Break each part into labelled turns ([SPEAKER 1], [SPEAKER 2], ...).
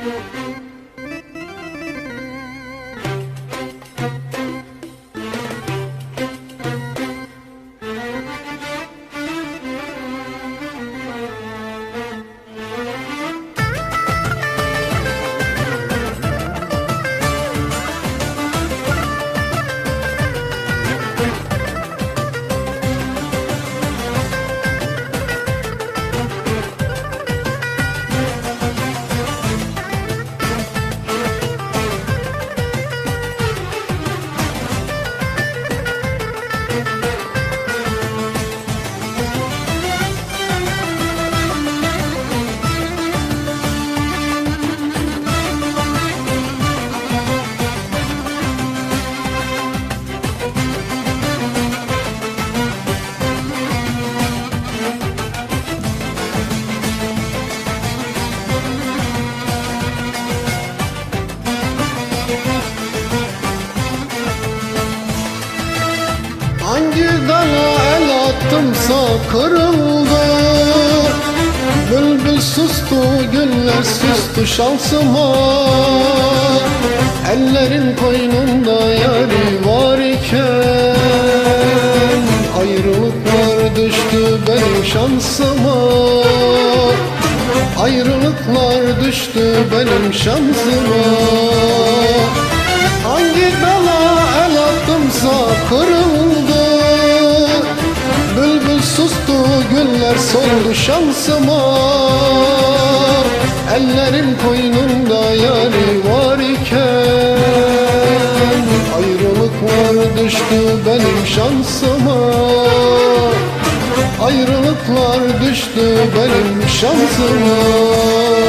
[SPEAKER 1] Thank you. Hangi dala el attımsa kırıldı. Bülbül sustu, güller sustu şansıma. Ellerin koynunda yari var iken Ayrılıklar düştü benim şansıma. Ayrılıklar düştü benim şansıma. Hangi dala el attımsa güller soldu şansıma Ellerin koynunda yari var iken Ayrılıklar düştü benim şansıma. Ayrılıklar düştü benim şansıma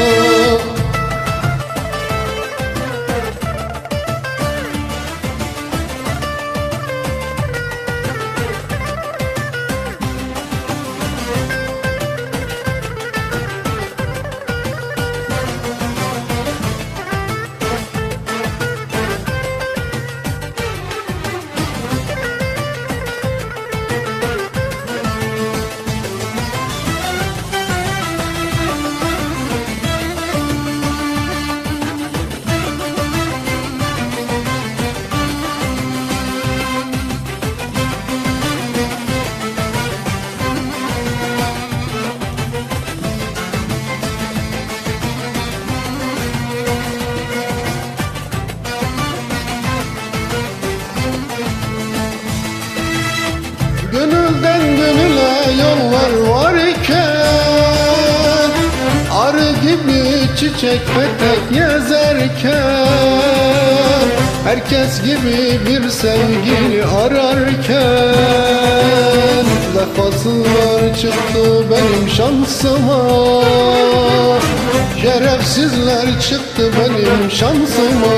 [SPEAKER 1] Gönülden gönüle yollar var iken Arı gibi çiçek petek gezerken Herkes gibi bir sevgili ararken Vefasızlar çıktı benim şansıma Şerefsizler çıktı benim şansıma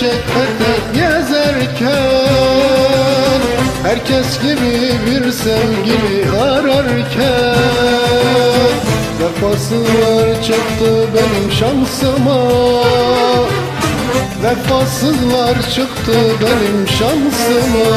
[SPEAKER 1] çiçek petek gezerken Herkes gibi bir sevgili ararken Vefasızlar çıktı benim şansıma. Vefasızlar çıktı benim şansıma